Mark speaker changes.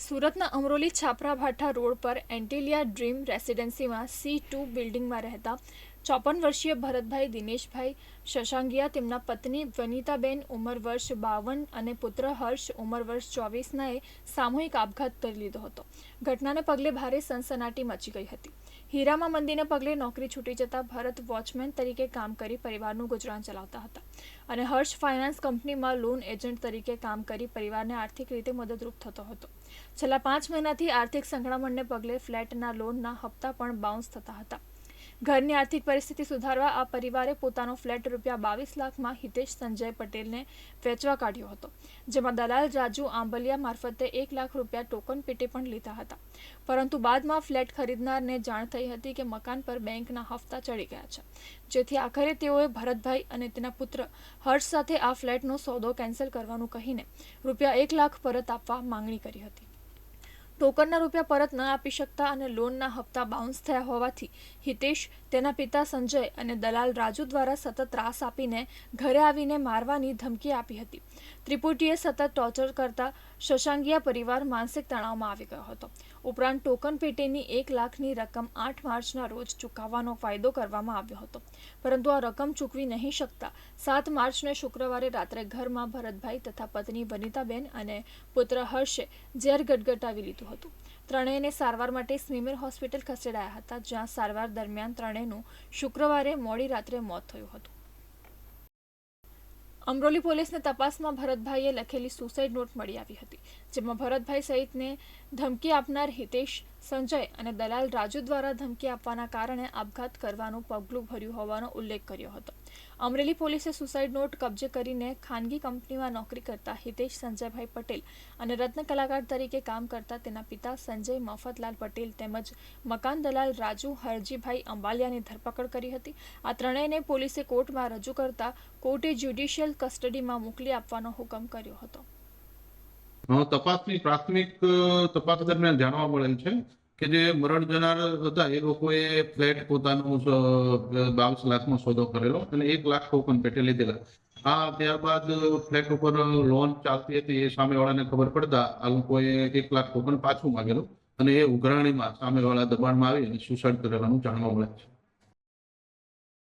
Speaker 1: સુરતના અમરોલી છાપરા ભાઠા રોડ પર Antilia dream રેસિડેન્સીમાં સી ટુ બિલ્ડિંગમાં રહેતા ચોપન વર્ષીય ભરતભાઈ દિનેશભાઈ શશાંગિયા તેમના પત્ની વનિતાબેન ઉંમર વર્ષ બાવન અને પુત્ર હર્ષ ઉંમર વર્ષ ચોવીસનાએ સામૂહિક આપઘાત કરી લીધો હતો. ઘટનાને પગલે ભારે સનસનાટી મચી ગઈ હતી. હીરામાં મંદીને પગલે નોકરી છૂટી જતા ભરત વોચમેન તરીકે કામ કરી પરિવારનું ગુજરાન ચલાવતા હતા અને હર્ષ ફાઇનાન્સ કંપનીમાં લોન એજન્ટ તરીકે કામ કરી પરિવારને આર્થિક રીતે મદદરૂપ થતો હતો. છેલ્લા પાંચ મહિનાથી આર્થિક સંકળામણને પગલે ફ્લેટના લોનના હપ્તા પણ બાઉન્સ થતા હતા. ઘરની આર્થિક પરિસ્થિતિ સુધારવા આ પરિવારે પોતાનો ફ્લેટ રૂપિયા બાવીસ લાખમાં હિતેશ સંજય પટેલને વેચવા કાઢ્યો હતો, જેમાં દલાલ રાજુ આંબલિયા મારફતે એક લાખ રૂપિયા ટોકન પેટે પણ લીધા હતા. પરંતુ બાદમાં ફ્લેટ ખરીદનારને જાણ થઈ હતી કે મકાન પર બેંકના હપ્તા ચડી ગયા છે. જેથી આખરે તેઓએ ભરતભાઈ અને તેના પુત્ર હર્ષ સાથે આ ફ્લેટનો સોદો કેન્સલ કરવાનું કહીને રૂપિયા એક લાખ પરત આપવા માંગણી કરી હતી. ટોકનના રૂપિયા પરત ન આપી શકતા અને લોનના હપ્તા બાઉન્સ થયા હોવાથી હિતેશ, તેના પિતા સંજય અને દલાલ રાજુ દ્વારા સતત ત્રાસ આપીને ઘરે આવીને મારવાની ધમકી આપી હતી. ત્રિપુટીએ સતત ટોર્ચર કરતા શશાંગિયા પરિવાર માનસિક તણાવમાં આવી ગયો હતો. ઉપરાંત ટોકન પેટેની એક લાખની રકમ આઠ માર્ચના રોજ ચૂકવવાનો ફાયદો કરવામાં આવ્યો હતો. પરંતુ આ રકમ ચૂકવી નહીં શકતા સાત માર્ચને શુક્રવારે રાત્રે ઘરમાં ભરતભાઈ તથા પત્ની વનિતાબેન અને પુત્ર હર્ષે ઝેર ગટગટાવી લીધું હતું. ત્રણેયને સારવાર માટે સ્મીમેર હોસ્પિટલ ખસેડાયા હતા, જ્યાં સારવાર દરમિયાન ત્રણેયનું શુક્રવારે મોડી રાત્રે મોત થયું હતું. અમરોલી પોલીસને તપાસમાં ભરતભાઈએ લખેલી સુસાઇડ નોટ મળી આવી હતી, જેમાં ભરતભાઈ સહિતને ધમકી આપનાર હિતેશ, સંજય અને દલાલ રાજુ દ્વારા ધમકી આપવાના કારણે આપઘાત કરવાનું પગલું ભર્યું હોવાનો ઉલ્લેખ કર્યો હતો. અમરેલી પોલીસે સુસાઇડ નોટ કબજે કરીને ખાનગી કંપનીમાં નોકરી કરતા હિતેશ સંજયભાઈ પટેલ અને રત્ન કલાકાર તરીકે કામ કરતા તેના પિતા સંજય મફતલાલ પટેલ તેમજ મકાન દલાલ રાજુ હરજીભાઈ અંબાલિયાની ધરપકડ કરી હતી. આ ત્રણેયને પોલીસે કોર્ટમાં રજૂ કરતા કોર્ટે જ્યુડિશિયલ કસ્ટડીમાં મોકલી આપવાનો હુકમ કર્યો હતો.
Speaker 2: તપાસની પ્રાથમિક તપાસ દરમિયાન જાણવા મળેલ છે કે જે મરણ જનાર હતા, એ લોકોએ ફ્લેટ પોતાનું બાવીસ લાખમાં સોદો કરેલો અને એક લાખ ટોકન પેટે લીધેલા. આ ત્યારબાદ ફ્લેટ ઉપર લોન ચાલતી હતી એ સામેવાળાને ખબર પડતા આ લોકોએ એક લાખ ટોકન પાછું માંગેલું અને એ ઉઘરાણીમાં સામેવાળા દબાણમાં આવી અને સુસાઇડ કરેલાનું જાણવા મળે છે.